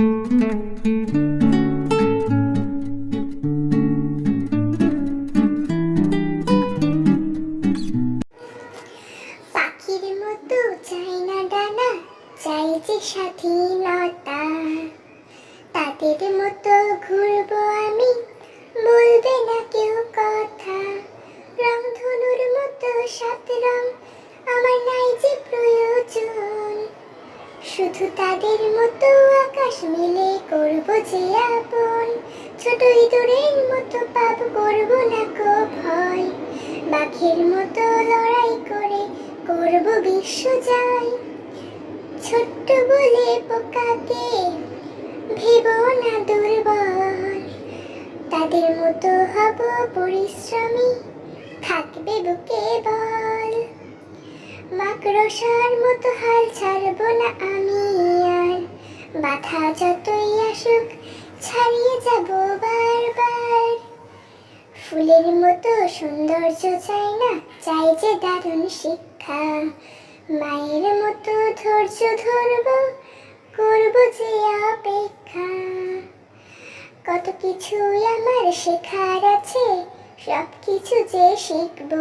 পাখির মতো চাই না ডানা চাই যে স্বাধীনতা। তাদের মতো ঘুরবো আমি, বলবে না কেউ কথা। রংধনুর মতো সাত রং, আমার নাই যে প্রয়োজন। শুধু তাদের মতো করব যে আপন ছোট ইঁদুরের মতো পাপ করব না কো ভয়। বাঘের মতো লড়াই করে করব বিশ্ব জয়। ছোট্ট বলে পোকাকে ভেব না দুর্বল। তাদের মতো হব পরিশ্রমী, থাকবে বুকে বল। মাকড়সার মতো হাল ছাড়বো না বাধা যতই আসুক, ছাড়িয়ে যাব বারবার। ফুলের মতো সৌন্দর্য চাই না, চাই যে দারুণ শিক্ষা। মায়ের মতো ধৈর্য ধরব, করব যে অপেক্ষা। কত কিছুই আমার শেখার আছে সব কিছু যে শিখব।